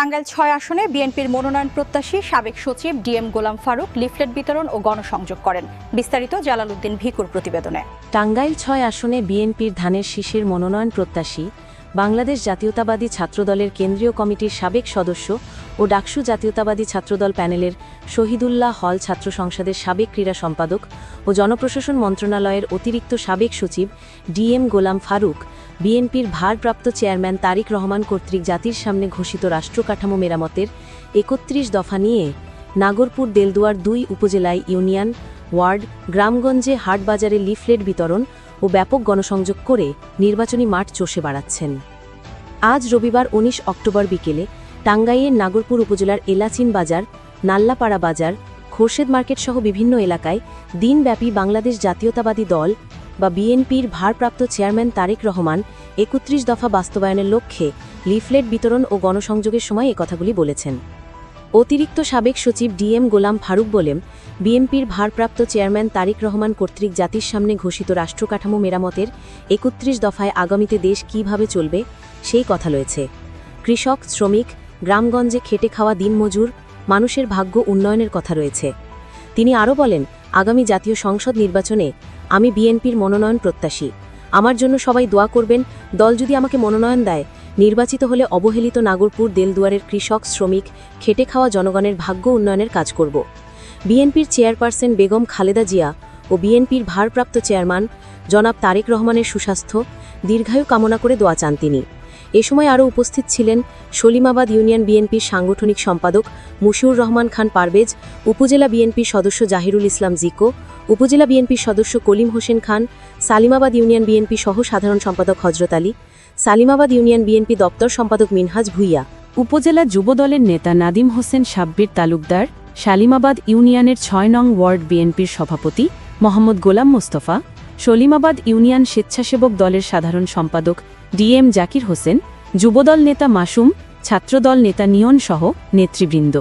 টাঙ্গাইল ছয় আসনে বিএনপির মনোনয়ন প্রত্যাশী সাবেক সচিব ডিএম গোলাম ফারুক লিফলেট বিতরণ ও গণসংযোগ করেন। বিস্তারিত জালালউদ্দিন ভিকুর প্রতিবেদনে। টাঙ্গাইল ছয় আসনে বিএনপির ধানের শিশির মনোনয়ন প্রত্যাশী বাংলাদেশ জাতীয়তাবাদী ছাত্রদলের কেন্দ্রীয় কমিটির সাবেক সদস্য ও ডাকসু জাতীয়তাবাদী ছাত্রদল প্যানেলের শহীদুল্লাহ হল ছাত্র সংসদের সাবেক ক্রীড়া সম্পাদক ও জনপ্রশাসন মন্ত্রণালয়ের অতিরিক্ত সাবেক সচিব ডিএম গোলাম ফারুক, বিএনপির ভারপ্রাপ্ত চেয়ারম্যান তারিক রহমান কর্তৃক জাতির সামনে ঘোষিত রাষ্ট্রকাঠামো মেরামতের একত্রিশ দফা নিয়ে নাগরপুর, দেলদুয়ার দুই উপজেলায় ইউনিয়ন ওয়ার্ড, গ্রামগঞ্জে হাটবাজারে লিফলেট বিতরণ ও ব্যাপক গণসংযোগ করে নির্বাচনী মাঠ চষে বাড়াচ্ছেন। আজ রবিবার ১৯ অক্টোবর বিকেলে টাঙ্গাইয়ের নাগরপুর উপজেলার এলাচিন বাজার, নাল্লাপাড়া বাজার, খোরশেদ মার্কেট সহ বিভিন্ন এলাকায় দিনব্যাপী বাংলাদেশ জাতীয়তাবাদী দল বা বিএনপির ভারপ্রাপ্ত চেয়ারম্যান তারেক রহমান একত্রিশ দফা বাস্তবায়নের লক্ষ্যে লিফলেট বিতরণ ও গণসংযোগের সময় একথাগুলি বলেছেন। অতিরিক্ত সাবেক সচিব ডিএম গোলাম ফারুক বলেন, বিএনপির ভারপ্রাপ্ত চেয়ারম্যান তারিক রহমান কর্তৃক জাতির সামনে ঘোষিত রাষ্ট্রকাঠামো মেরামতের একত্রিশ দফায় আগামীতে দেশ কীভাবে চলবে, সেই কথা রয়েছে। কৃষক, শ্রমিক, গ্রামগঞ্জে খেটে খাওয়া দিনমজুর, মানুষের ভাগ্য উন্নয়নের কথা রয়েছে। তিনি আরও বলেন, আগামী জাতীয় সংসদ নির্বাচনে আমি বিএনপির মনোনয়ন প্রত্যাশী। আমার জন্য সবাই দোয়া করবেন। দল যদি আমাকে মনোনয়ন দেয়, নির্বাচিত হলে অবহেলিত নাগরপুর দেলদুয়ারের কৃষক, শ্রমিক, খেটে খাওয়া জনগণের ভাগ্য উন্নয়নের কাজ করব। বিএনপির চেয়ারপারসন বেগম খালেদা জিয়া ও বিএনপির ভারপ্রাপ্ত চেয়ারম্যান জনাব তারেক রহমানের সুস্বাস্থ্য, দীর্ঘায়ু কামনা করে দোয়া চান তিনি। এ সময় আরও উপস্থিত ছিলেন সলিমাবাদ ইউনিয়ন বিএনপির সাংগঠনিক সম্পাদক মুশিউর রহমান খান পারভেজ, উপজেলা বিএনপির সদস্য জাহিরুল ইসলাম জিকো, উপজেলা বিএনপির সদস্য কলিম হোসেন খান, সালিমাবাদ ইউনিয়ন বিএনপি সহ সাধারণ সম্পাদক হজরত আলী, সালিমাবাদ ইউনিয়ন বিএনপি দপ্তর সম্পাদক মিনহাজ ভুইয়া। উপজেলা যুবদলের নেতা নাদিম হোসেন সাব্বির তালুকদার শালিমাবাদ ইউনিয়নের ছয় নং ওয়ার্ড বিএনপির সভাপতি মোহাম্মদ গোলাম মোস্তফা সলিমাবাদ ইউনিয়ন স্বেচ্ছাসেবক দলের সাধারণ সম্পাদক ডিএম জাকির হোসেন, যুবদল নেতা মাসুম, ছাত্রদল নেতা নিয়ন সহ নেতৃবৃন্দ।